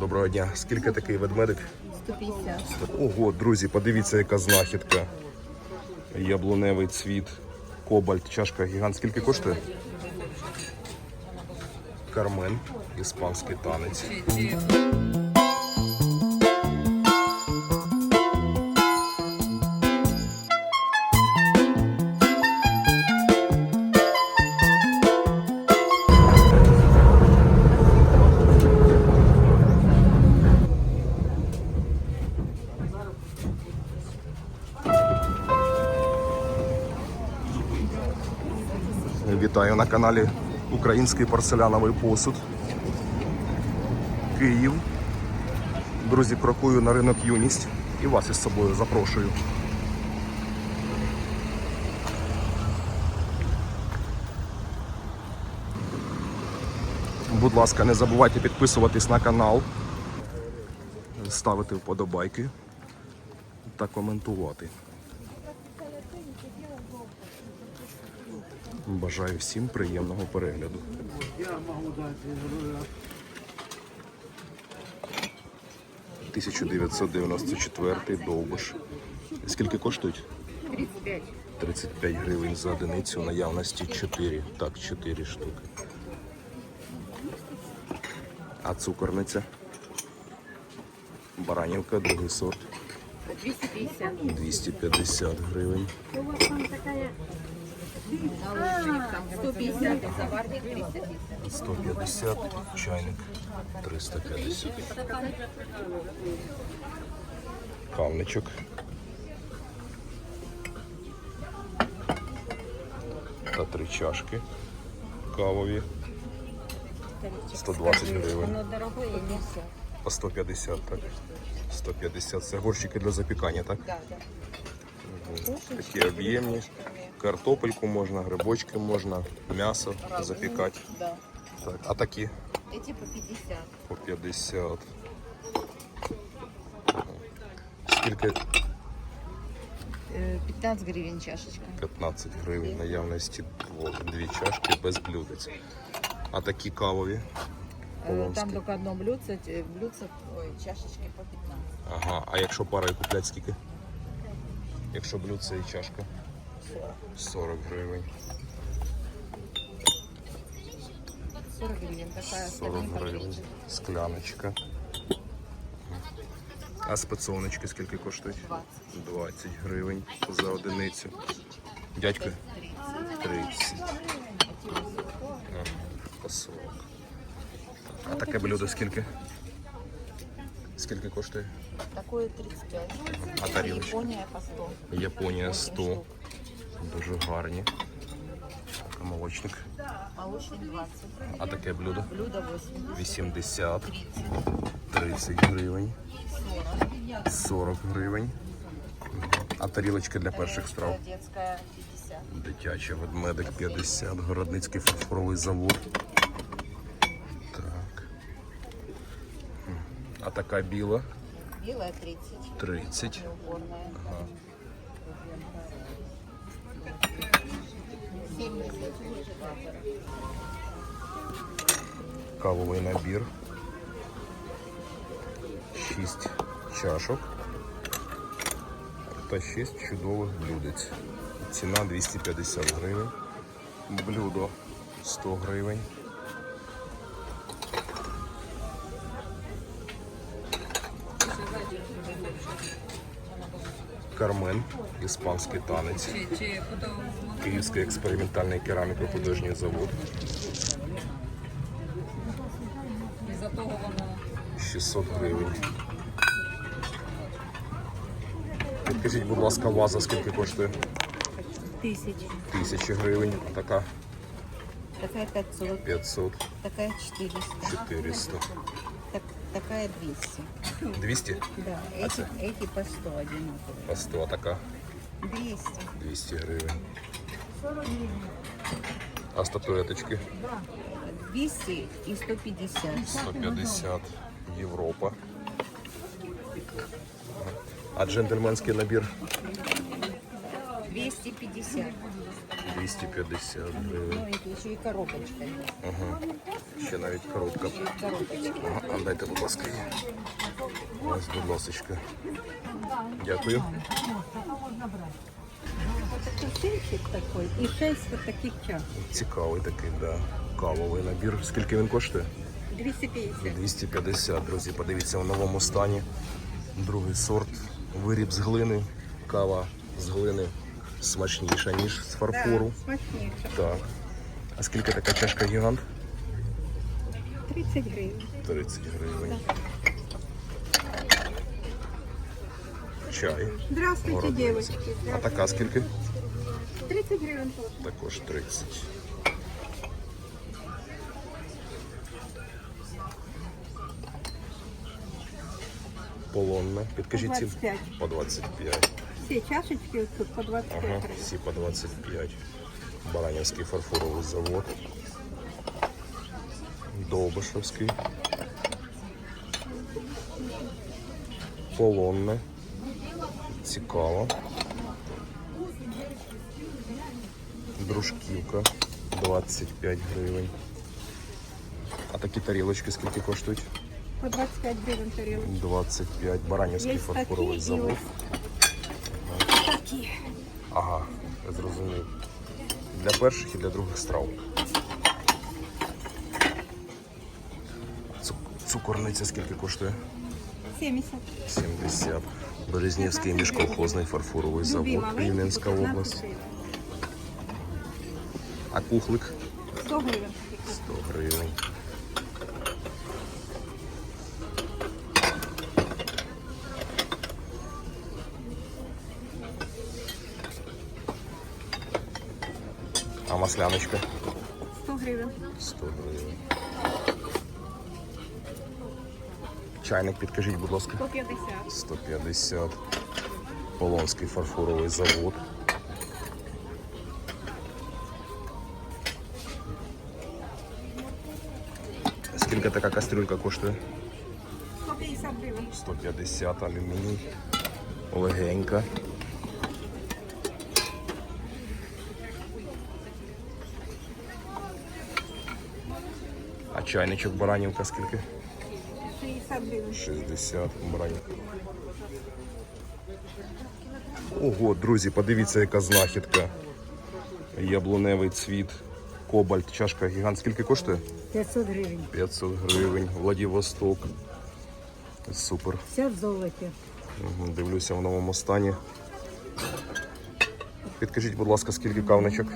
Доброго дня. Скільки такий ведмедик? 150. Ого, друзі, подивіться, яка знахідка. Яблуневий цвіт, кобальт, чашка гігант. Скільки коштує? Кармен, іспанський танець. Вітаю на каналі Український порцеляновий посуд. Київ. Друзі, крокую на ринок юність і вас із собою запрошую. Будь ласка, не забувайте підписуватись на канал, ставити вподобайки та коментувати. Бажаю всім приємного перегляду. 1994 довбиш. Скільки коштують? 35. 35 гривень за одиницю, наявності 4. Так, 4 штуки. А цукорниця? Баранівка, другий сорт. 250. 250 гривень. Наушник там 150. Заварник 350. 150, чайник 350. Кавничок. Та три чашки кавові 120 гривень. По 150, так? 150. Це горщики для запікання, так? Да, да. Такі об'ємні. Картопельку можна, грибочки можна, м'ясо запікати. Да. Так. А такі Эти по 50. по 50. Скільки? Э, 15 гривен чашечка. 15 гривень наявності двох, дві чашки без блюдець. А такі кавові. Э, Полонські. Там только одно блюдце, э, блюдце, ой, чашечки по 15. Ага. А якщо парою куплять скільки? Якщо блюдце і чашка? 40 гривень. 40 гривен такая, 40 остальные гривень. Скляночка. А спецовнички скільки коштують? 20. 20 гривень за одиницю. Дядька? 30. Ага, По 40. А таке блюдо скільки? Скільки коштує? Такое 35. А тарілочка? Япония по 100. Японія 8 100. Дуже гарні. А молочник. Молочный 20. А таке блюдо? Блюдо 80. 80, 30 гривень, 40 гривень. А тарілочка для перших страв? Детская, детская 50. Дитяча ведмедик 50, Городницький фарфоровий завод. Так. А така біла Белая 30. 30. Неуборная. 70. Кавовий набір. 6 чашок та 6 чудових блюдець. Ціна 250 гривень. Блюдо 100 гривень. Кармен, іспанський танець. Київський експериментальний кераміко-художній завод. 600 гривень. Підкажіть, будь ласка, ваза скільки коштує? Тысяч. Тисячі гривень, а така Такая 500. 500, Такая 400. 400. Так, такая 200. 200? Да, эти, эти по 100 одинаковые. По 100, а така 200. 200 гривень. А статуеточки 200 и 150. 150 Європа. А джентльменський набір 250. 250 Ну, гривень. это еще и коробочка. Ага. Ще навіть коробка. Ага, а дайте, будь ласка, її. Ось, будь ласочка. Дякую. Коктейльчик такой и шесть вот таких чаш. Цікавий такий, да. Кавовий набір. Скільки він коштує? 250. 250, друзі. Подивіться в новому стані. Другий сорт. Виріб з глини. Кава з глини смачніша, ніж з фарфору. Да, смачніше. Так. А скільки така чашка гігант? 30 гривень. 30 гривень. Чай. Здравствуйте, Городниця. девочки. А така скільки? 30 гривень тоже. Також 30. Полонне. Підкажіть ціну. 25. По 25. Все чашечки тут по 25 Ага, гривень. всі по 25. Баранівський фарфоровий завод. Довбишевський. Полонне. Цікаво. Дружківка 25 гривень. А такі тарілочки скільки коштують? По 25 гривень тарілочки. 25. Баранівський фарфоровий завод. такі. Ага, я зрозумів. Для перших і для других страв. Цукорниця скільки коштує? 70. 70. Березнівський міжколхозний фарфоровий завод, Рівненська область. А кухлик 100 гривень. 100 гривень. А масляночка 100 гривень. 100 гривень. Чайник підкажіть, будь ласка. 150. 150. Полонський фарфоровий завод. Скільки така кастрюлька коштує? 150 гривень. 150 алюміній. Легенька. А чайничок баранівка скільки? 60 гривень. 60 баранівка. Ого, друзі, подивіться, яка знахідка. Яблуневий цвіт, кобальт, чашка гігант. Скільки коштує? 500 гривень. 500 гривень. Владивосток. Супер. Вся в золоті. Мгм, Дивлюся в новому стані. Підкажіть, будь ласка, скільки кавничок?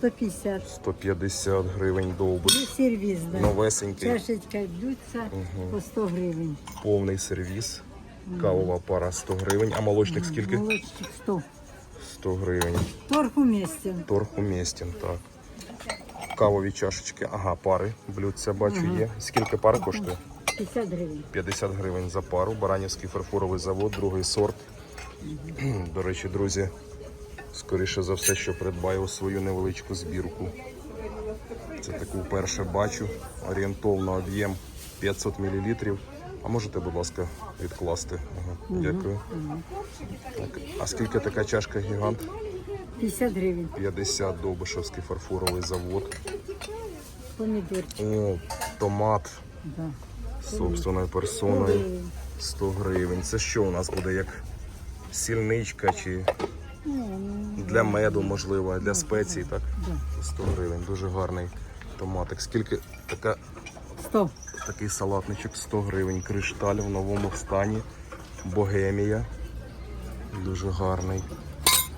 150. 150 гривень І довбиш. сервіз, да. Новесенький, Чашечка блюдця по 100 гривень. повний сервіс. Кавова пара 100 гривень. А молочник скільки? Молочник 100. 100 гривень. Торг уместен. Торг уместен, так. Кавові чашечки. Ага, пари. Блюдця бачу є. Скільки пар коштує? 50 гривень. 50 гривень за пару. Баранівський фарфоровий завод, другий сорт. До речі, друзі, скоріше за все, що придбаю свою невеличку збірку. Це таку вперше бачу. Орієнтовно об'єм 500 мл. А можете, будь ласка, відкласти? Ага, Дякую. Так. А скільки така чашка гігант? 50 гривень. 50 Довбишевський фарфоровий завод. Помідорчик. О, томат Да. собственною персоною. гривень. 100 гривень. Це що у нас буде як сільничка чи для меду, можливо, для спецій, так? 100 гривень. Дуже гарний томатик. Скільки така, 100. такий салатничок 100 гривень. Кришталь в новому стані. Богемія. Дуже гарний.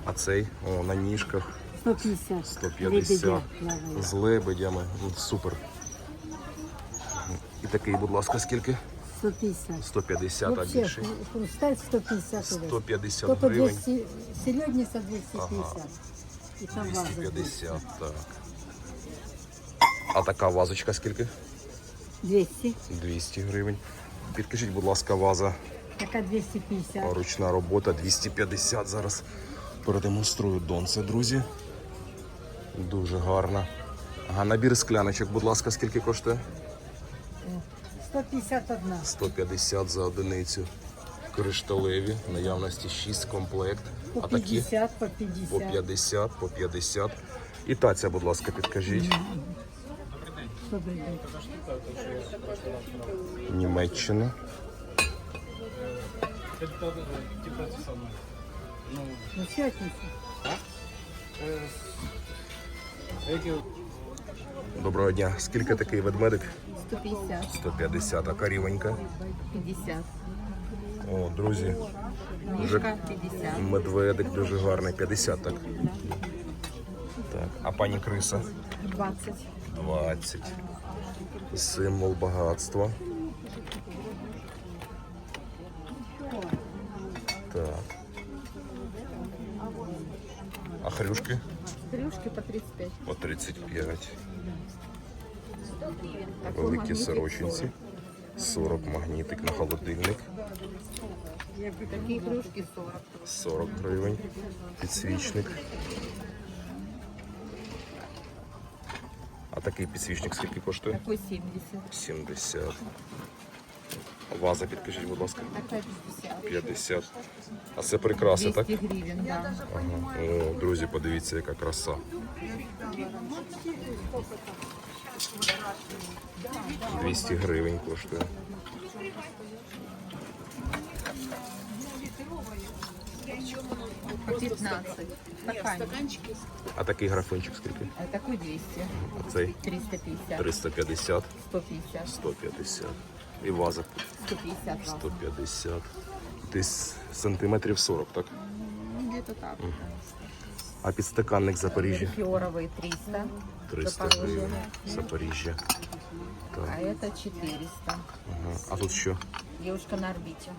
А цей о, на ніжках 150. 150 Лебедя з лебедями. Супер. І такий, будь ласка, скільки? 150. 150, а Вообще, більший. хру- хрусталь 150 увесь. 150 Только гривень. 200, середница 250. І там ваза 250, так. А така вазочка скільки? 200. 200 гривень. Підкажіть, будь ласка, ваза Така 250. ручна робота 250 зараз. Продемонструю донце, друзі. Дуже гарна. Ага, набір скляночок, будь ласка, скільки коштує? 151. 150 за одиницю. Кришталеві, наявності 6 комплект. По А такі 50, по по 50. 50, по 50. І таця, будь ласка, підкажіть. подойдет. Німеччина. Ну. Доброго дня. Скільки такий ведмедик? 150, 150, а карівонька. 50. О, друзі, Дуже- Мишка 50. медведик дуже гарний. 50, так? Так, а пані криса? 20. 20. Символ багатства. Так. А хрюшки? Трюшки по 35. По 35. Великі сорочинці. 40 магнітик на холодильник. 40. Такие 40. 40 гривень. Підсвічник. А такий підсвічник скільки коштує? Такой 70. 70. Ваза, підкажіть, будь ласка. Такая 50. 50. А це прикраси, 200 так? да. Ага. О, друзі, подивіться, яка краса. 200 гривень коштує. По 15. Стаканчик. А такий графинчик скільки? А такой 200. А цей 350. 350, 150. 150. І ваза 150 150. Десь сантиметрів 40, так? Ну, Где-то так. А підстаканник Запоріжжя? Фиоровые 300. 300 Запорожье. гривень. Запоріжжя. А Так. это 400. Ага. А тут що? Девушка на орбите.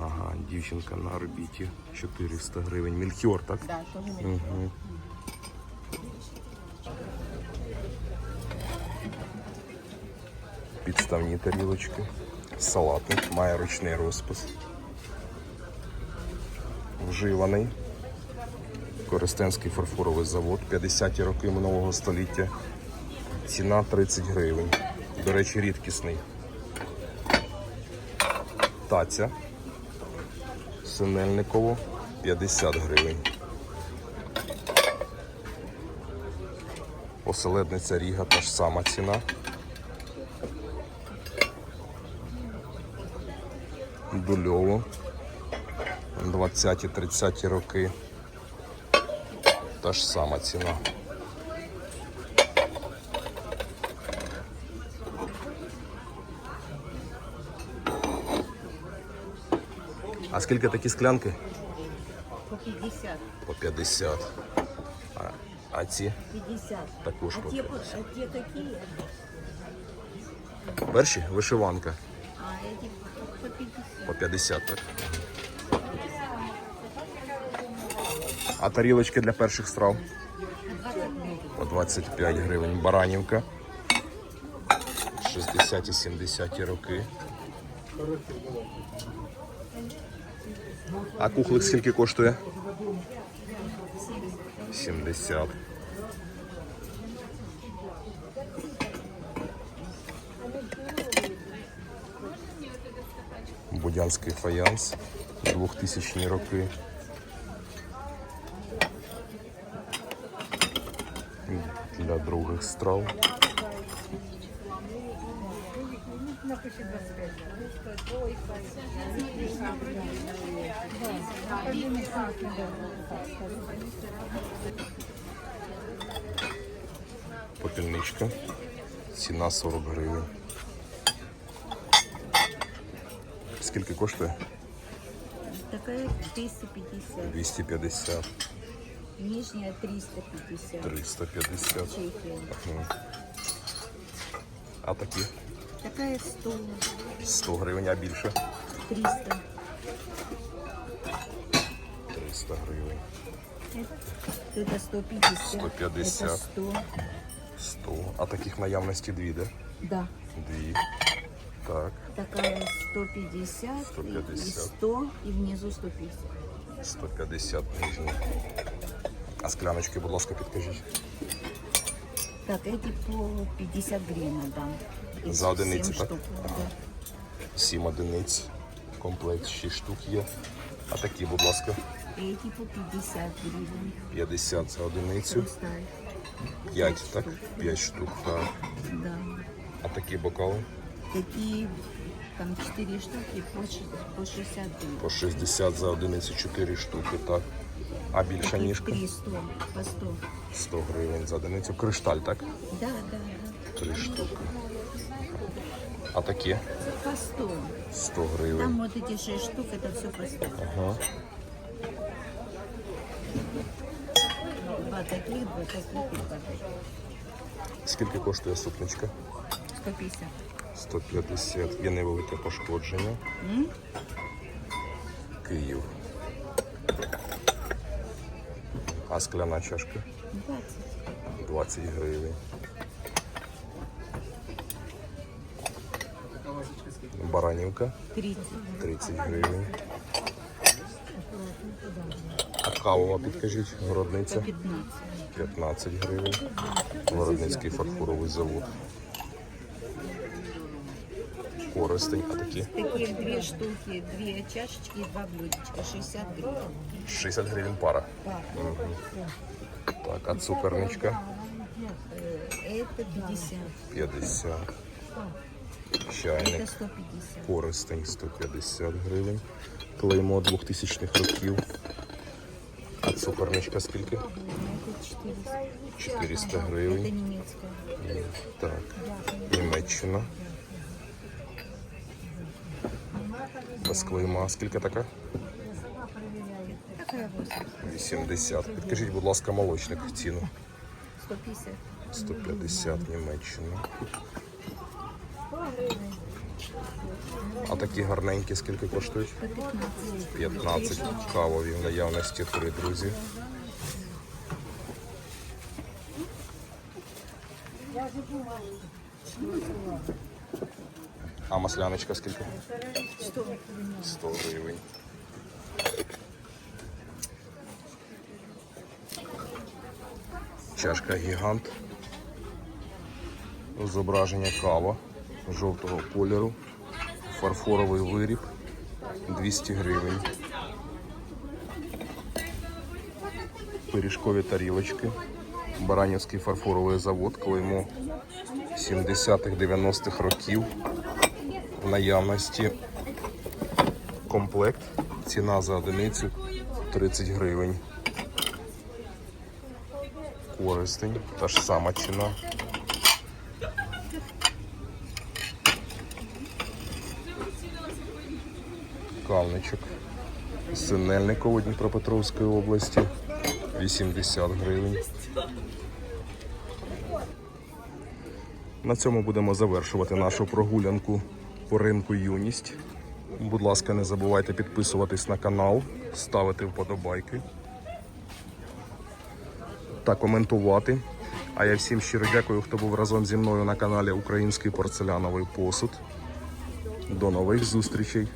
Ага, дівчинка на орбіті. 400 гривень. Мільхіор, так? Да, тоже на Угу. Підставні тарілочки. Салатник має ручний розпис. Вживаний. Коростенський фарфоровий завод. 50-ті роки минулого століття. Ціна 30 гривень. До речі, рідкісний. Таця. Синельниково 50 гривень. Оселедниця Ріга та ж сама ціна. Дульово. 20-30 роки. Та ж сама ціна. А скільки такі склянки? По 50. По 50. А, а ці 50. також по 50. по- а те какие? Перші вишиванка А эти по 50. по 50, так. А тарілочки для перших страв? По 25 гривень. Баранівка. 60-70 роки. А кухлик скільки коштує? 70. Будянський фаянс. 2000 роки. Для других страв. Попільничка. Ціна 40 гривень. Скільки коштує? Такая 250. 250, Нижняя 350. 350. Чехия. Ага. А такі? Такая 100. 100 гривень, а більше? 300. 300 гривень. Это 150. 150. Это 100. 100. А таких наявності дві, да? Да. Дві. Так, Такая 150, и- 150. и 100, и внизу 150. 150 нижні. А скляночки, будь ласка, підкажіть. Так, эти по 50 гривен отдам. Их За одиницу, семь так? штук. Ага. Да. 7 одиниць. Комплект 6 штук є. А такі, будь ласка, Эти по 50 гривен. 50 за одиницю. Простая. 5, так? 5 штук, так. Да. А такі бокали Такие там 4 штуки по, ши- по 60 гривен. по 60 за одиницю 4 штуки, так. А більша Такие ніжка 100, по 100. 100 гривень за одиницю. Кришталь, так? Да, да, да. 3 штуки. А такі По 100. 100 гривень. Там вот эти 6 штук, это все по 100. Ага. Два таких, два таких два таких. Скільки коштує супничка? 150. 150. Є невелике пошкодження. М? Київ. А скляна чашка 20. 20 гривень. Баранівка 30. 30 гривень. А кавова, підкажіть, городниця 15. 15 гривень. Городницький фарфоровий завод Користень, а такі Такие две штуки, две чашечки и два блюдечка. 60 гривен. 60 гривень пара. Пара. Так, а цукерничка Э, Это 50. 50. Чайник. Это 150. Користень 150 гривень. Клеймо 2000-х років. А цукорничка скільки? Это 400. 400 Это гривень. немецкая. Так. Німеччина. Без клейма. Скільки така? Такая 80. 80. Підкажіть, будь ласка, молочник ціну. 150. 150 Німеччина. А такі гарненькі скільки коштують? 15. 15 кавові в наявності три друзі. А масляночка скільки? 100. 100 гривень. Чашка гігант. Зображення кава жовтого кольору. Фарфоровий виріб 200 гривень. Пиріжкові тарілочки. Баранівський фарфоровий завод, клеймо 70-х 90-х років. Наявності комплект. Ціна за одиницю 30 гривень. Користень. Та ж сама ціна. Кавничок. Синельниково Дніпропетровської області. 80 гривень. На цьому будемо завершувати нашу прогулянку по ринку юність. Будь ласка, не забувайте підписуватись на канал, ставити вподобайки та коментувати. А я всім щиро дякую, хто був разом зі мною на каналі Український порцеляновий посуд. До нових зустрічей!